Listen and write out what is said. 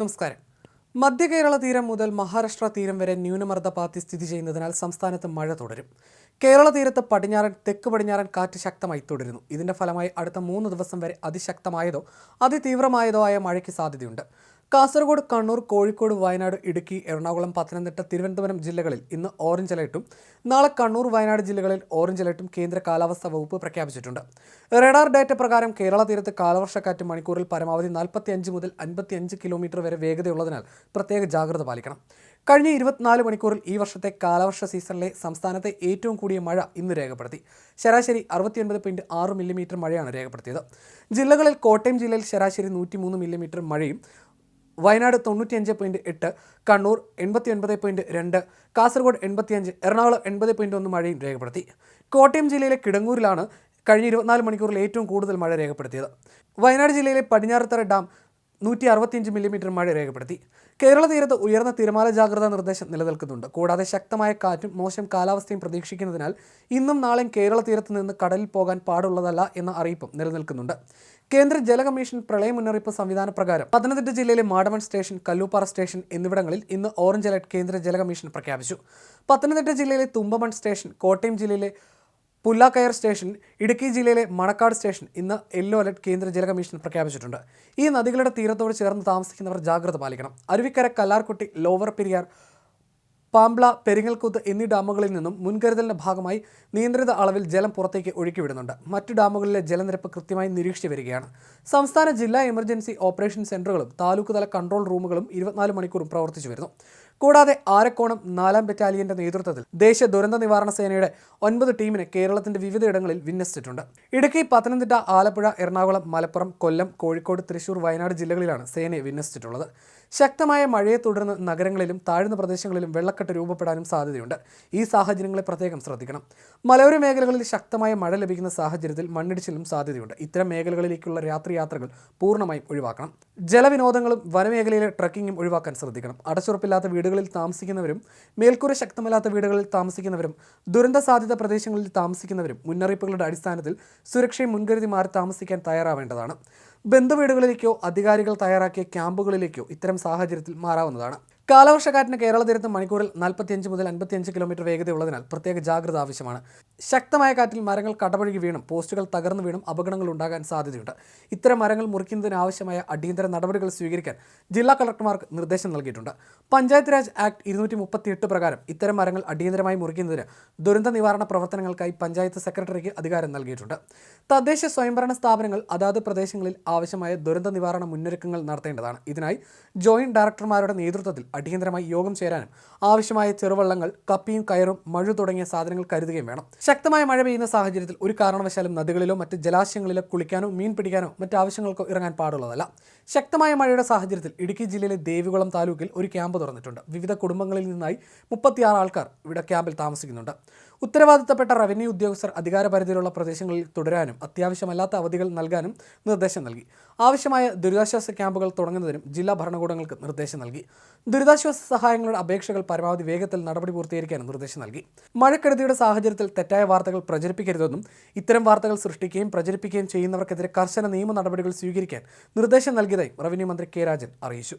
നമസ്കാരം. മധ്യ കേരള തീരം മുതൽ മഹാരാഷ്ട്ര തീരം വരെ ന്യൂനമർദ്ദ പാത്തി സ്ഥിതി ചെയ്യുന്നതിനാൽ സംസ്ഥാനത്ത് മഴ തുടരും. കേരള തീരത്ത് പടിഞ്ഞാറൻ തെക്ക് പടിഞ്ഞാറൻ കാറ്റ് ശക്തമായി തുടരുന്നു. ഇതിന്റെ ഫലമായി അടുത്ത മൂന്ന് ദിവസം വരെ അതിശക്തമായതോ അതിതീവ്രമായതോ ആയ മഴയ്ക്ക് സാധ്യതയുണ്ട്. കാസർഗോഡ് കണ്ണൂർ കോഴിക്കോട് വയനാട് ഇടുക്കി എറണാകുളം പത്തനംതിട്ട തിരുവനന്തപുരം ജില്ലകളിൽ ഇന്ന് ഓറഞ്ച് അലർട്ടും നാളെ കണ്ണൂർ വയനാട് ജില്ലകളിൽ ഓറഞ്ച് അലർട്ടും കേന്ദ്ര കാലാവസ്ഥാ വകുപ്പ് പ്രഖ്യാപിച്ചിട്ടുണ്ട്. റഡാർ ഡാറ്റ പ്രകാരം കേരള തീരത്ത് കാലവർഷക്കാറ്റ് മണിക്കൂറിൽ പരമാവധി നാൽപ്പത്തിയഞ്ച് മുതൽ അൻപത്തിയഞ്ച് കിലോമീറ്റർ വരെ വേഗതയുള്ളതിനാൽ പ്രത്യേക ജാഗ്രത പാലിക്കണം. കഴിഞ്ഞ ഇരുപത്തിനാല് മണിക്കൂറിൽ ഈ വർഷത്തെ കാലവർഷ സീസണിലെ സംസ്ഥാനത്തെ ഏറ്റവും കൂടിയ മഴ ഇന്ന് രേഖപ്പെടുത്തി. ശരാശരി അറുപത്തിയൊൻപത് പോയിന്റ് ആറ് മില്ലിമീറ്റർ മഴയാണ് രേഖപ്പെടുത്തിയത്. ജില്ലകളിൽ കോട്ടയം ജില്ലയിൽ ശരാശരി നൂറ്റിമൂന്ന് മില്ലിമീറ്റർ മഴയും വയനാട് തൊണ്ണൂറ്റിയഞ്ച് പോയിന്റ് എട്ട് കണ്ണൂർ എൺപത്തി ഒൻപത് പോയിന്റ് രണ്ട് കാസർഗോഡ് എൺപത്തിയഞ്ച് എറണാകുളം എൺപത് പോയിന്റ് ഒന്ന് മഴയും രേഖപ്പെടുത്തി. കോട്ടയം ജില്ലയിലെ കിടങ്ങൂരിലാണ് കഴിഞ്ഞ ഇരുപത്തിനാല് മണിക്കൂറിൽ ഏറ്റവും കൂടുതൽ മഴ രേഖപ്പെടുത്തിയത്. വയനാട് ജില്ലയിലെ പടിഞ്ഞാറത്തറ ഡാം നൂറ്റി അറുപത്തിയഞ്ച് മില്ലിമീറ്റർ മഴ രേഖപ്പെടുത്തി. കേരള തീരത്ത് ഉയർന്ന തിരമാല ജാഗ്രതാ നിർദ്ദേശം നിലനിൽക്കുന്നുണ്ട്. കൂടാതെ ശക്തമായ കാറ്റും മോശം കാലാവസ്ഥയും പ്രതീക്ഷിക്കുന്നതിനാൽ ഇന്നും നാളെയും കേരള തീരത്ത് നിന്ന് കടലിൽ പോകാൻ പാടുള്ളതല്ല എന്ന അറിയിപ്പും നിലനിൽക്കുന്നുണ്ട്. കേന്ദ്ര ജല കമ്മീഷൻ പ്രളയ മുന്നറിയിപ്പ് സംവിധാന പ്രകാരം പത്തനംതിട്ട ജില്ലയിലെ മാടമൺ സ്റ്റേഷൻ കല്ലൂപ്പാറ സ്റ്റേഷൻ എന്നിവിടങ്ങളിൽ ഇന്ന് ഓറഞ്ച് അലർട്ട് കേന്ദ്ര ജല കമ്മീഷൻ പ്രഖ്യാപിച്ചു. പത്തനംതിട്ട ജില്ലയിലെ തുമ്പമൺ സ്റ്റേഷൻ കോട്ടയം ജില്ലയിലെ പുല്ലാക്കയർ സ്റ്റേഷൻ ഇടുക്കി ജില്ലയിലെ മണക്കാട് സ്റ്റേഷൻ ഇന്ന് യെല്ലോ അലർട്ട് കേന്ദ്ര ജല കമ്മീഷൻ പ്രഖ്യാപിച്ചിട്ടുണ്ട്. ഈ നദികളുടെ തീരത്തോട് ചേർന്ന് താമസിക്കുന്നവർ ജാഗ്രത പാലിക്കണം. അരുവിക്കര കല്ലാർകുട്ടി ലോവർ പെരിയാർ പാംബ്ല പെരിങ്ങൽക്കുത്ത് എന്നീ ഡാമുകളിൽ നിന്നും മുൻകരുതലിന്റെ ഭാഗമായി നിയന്ത്രിത അളവിൽ ജലം പുറത്തേക്ക് ഒഴുക്കിവിടുന്നുണ്ട് മറ്റു ഡാമുകളിലെ ജലനിരപ്പ് കൃത്യമായി നിരീക്ഷിച്ചു വരികയാണ്. സംസ്ഥാന ജില്ലാ എമർജൻസി ഓപ്പറേഷൻ സെന്ററുകളും താലൂക്ക് തല കൺട്രോൾ റൂമുകളും ഇരുപത്തിനാല് മണിക്കൂറും പ്രവർത്തിച്ചു വരുന്നു. കൂടാതെ ആരക്കോണം നാലാം ബറ്റാലിയന്റെ നേതൃത്വത്തിൽ ദേശീയ ദുരന്ത നിവാരണ സേനയുടെ ഒൻപത് ടീമിനെ കേരളത്തിന്റെ വിവിധയിടങ്ങളിൽ വിന്യസിച്ചിട്ടുണ്ട്. ഇടുക്കി പത്തനംതിട്ട ആലപ്പുഴ എറണാകുളം മലപ്പുറം കൊല്ലം കോഴിക്കോട് തൃശൂർ വയനാട് ജില്ലകളിലാണ് സേനയെ വിന്യസിച്ചിട്ടുള്ളത്. ശക്തമായ മഴയെ തുടർന്ന് നഗരങ്ങളിലും താഴ്ന്ന പ്രദേശങ്ങളിലും വെള്ളക്കെട്ട് രൂപപ്പെടാനും സാധ്യതയുണ്ട്. ഈ സാഹചര്യങ്ങളെ പ്രത്യേകം ശ്രദ്ധിക്കണം. മലയോര മേഖലകളിൽ ശക്തമായ മഴ ലഭിക്കുന്ന സാഹചര്യത്തിൽ മണ്ണിടിച്ചിലും സാധ്യതയുണ്ട്. ഇത്തരം മേഖലകളിലേക്കുള്ള രാത്രി യാത്രകൾ പൂർണമായും ഒഴിവാക്കണം. ജലവിനോദങ്ങളും വനമേഖലയിലെ ട്രക്കിങ്ങും ഒഴിവാക്കാൻ ശ്രദ്ധിക്കണം. അടച്ചുറപ്പില്ലാത്ത വീടുകളിൽ താമസിക്കുന്നവരും മേൽക്കൂര ശക്തമല്ലാത്ത വീടുകളിൽ താമസിക്കുന്നവരും ദുരന്ത സാധ്യത പ്രദേശങ്ങളിൽ താമസിക്കുന്നവരും മുന്നറിയിപ്പുകളുടെ അടിസ്ഥാനത്തിൽ സുരക്ഷയും മുൻകരുതി മാറി താമസിക്കാൻ തയ്യാറാവേണ്ടതാണ്. ബന്ധുവീടുകളിലേക്കോ അധികാരികൾ തയ്യാറാക്കിയ ക്യാമ്പുകളിലേക്കോ ഇത്തരം സാഹചര്യത്തിൽ മാറാവുന്നതാണ്. കാലവർഷക്കാറ്റിന് കേരള തീരത്ത് മണിക്കൂറിൽ നാൽപ്പത്തിയഞ്ച് മുതൽ അൻപത്തിയഞ്ച് കിലോമീറ്റർ വേഗതയുള്ളതിനാൽ പ്രത്യേക ജാഗ്രത ആവശ്യമാണ്. ശക്തമായ കാറ്റിൽ മരങ്ങൾ കടപഴുകി വീണും പോസ്റ്റുകൾ തകർന്നു വീണും അപകടങ്ങൾ ഉണ്ടാകാൻ സാധ്യതയുണ്ട്. ഇത്തരം മരങ്ങൾ മുറിക്കുന്നതിനാവശ്യമായ അടിയന്തര നടപടികൾ സ്വീകരിക്കാൻ ജില്ലാ കളക്ടർമാർക്ക് നിർദ്ദേശം നൽകിയിട്ടുണ്ട്. പഞ്ചായത്ത് രാജ് ആക്ട് ഇരുന്നൂറ്റി മുപ്പത്തിയെട്ട് പ്രകാരം ഇത്തരം മരങ്ങൾ അടിയന്തരമായി മുറിക്കുന്നതിന് ദുരന്ത നിവാരണ പ്രവർത്തനങ്ങൾക്കായി പഞ്ചായത്ത് സെക്രട്ടറിക്ക് അധികാരം നൽകിയിട്ടുണ്ട്. തദ്ദേശ സ്വയംഭരണ സ്ഥാപനങ്ങൾ അതാത് പ്രദേശങ്ങളിൽ ആവശ്യമായ ദുരന്ത നിവാരണ മുന്നൊരുക്കങ്ങൾ നടത്തേണ്ടതാണ്. ഇതിനായി ജോയിന്റ് ഡയറക്ടർമാരുടെ നേതൃത്വത്തിൽ അടിയന്തരമായി യോഗം ചേരാനും ആവശ്യമായ ചെറുവള്ളങ്ങൾ കപ്പിയും കയറും മഴ തുടങ്ങിയ സാധനങ്ങൾ കരുതുകയും വേണം. ശക്തമായ മഴ പെയ്യുന്ന സാഹചര്യത്തിൽ ഒരു കാരണവശാലും നദികളിലോ മറ്റ് ജലാശയങ്ങളിലോ കുളിക്കാനോ മീൻ പിടിക്കാനോ മറ്റ് ആവശ്യങ്ങൾക്കോ ഇറങ്ങാൻ പാടുള്ളതല്ല. ശക്തമായ മഴയുടെ സാഹചര്യത്തിൽ ഇടുക്കി ജില്ലയിലെ ദേവികുളം താലൂക്കിൽ ഒരു ക്യാമ്പ് തുറന്നിട്ടുണ്ട്. വിവിധ കുടുംബങ്ങളിൽ നിന്നായി മുപ്പത്തിയാറ് ആൾക്കാർ ഇവിടെ ക്യാമ്പിൽ താമസിക്കുന്നുണ്ട്. ഉത്തരവാദിത്തപ്പെട്ട റവന്യൂ ഉദ്യോഗസ്ഥർ അധികാരപരിധിയിലുള്ള പ്രദേശങ്ങളിൽ തുടരാനും അത്യാവശ്യമല്ലാത്ത അവധികൾ നൽകാനും നിർദ്ദേശം നൽകി. ആവശ്യമായ ദുരിതാശ്വാസ ക്യാമ്പുകൾ തുടങ്ങുന്നതിനും ജില്ലാ ഭരണകൂടങ്ങൾക്ക് നിർദ്ദേശം നൽകി. ദുരിതാശ്വാസ സഹായങ്ങളുടെ അപേക്ഷകൾ പരമാവധി വേഗത്തിൽ നടപടി പൂർത്തീകരിക്കാനും നിർദ്ദേശം നൽകി. മഴക്കെടുതിയുടെ സാഹചര്യത്തിൽ തെറ്റായ വാർത്തകൾ പ്രചരിപ്പിക്കരുതെന്നും ഇത്തരം വാർത്തകൾ സൃഷ്ടിക്കുകയും പ്രചരിപ്പിക്കുകയും ചെയ്യുന്നവർക്കെതിരെ കർശന നിയമ നടപടികൾ സ്വീകരിക്കാൻ നിർദ്ദേശം നൽകിയതായി റവന്യൂ മന്ത്രി കെ രാജൻ അറിയിച്ചു.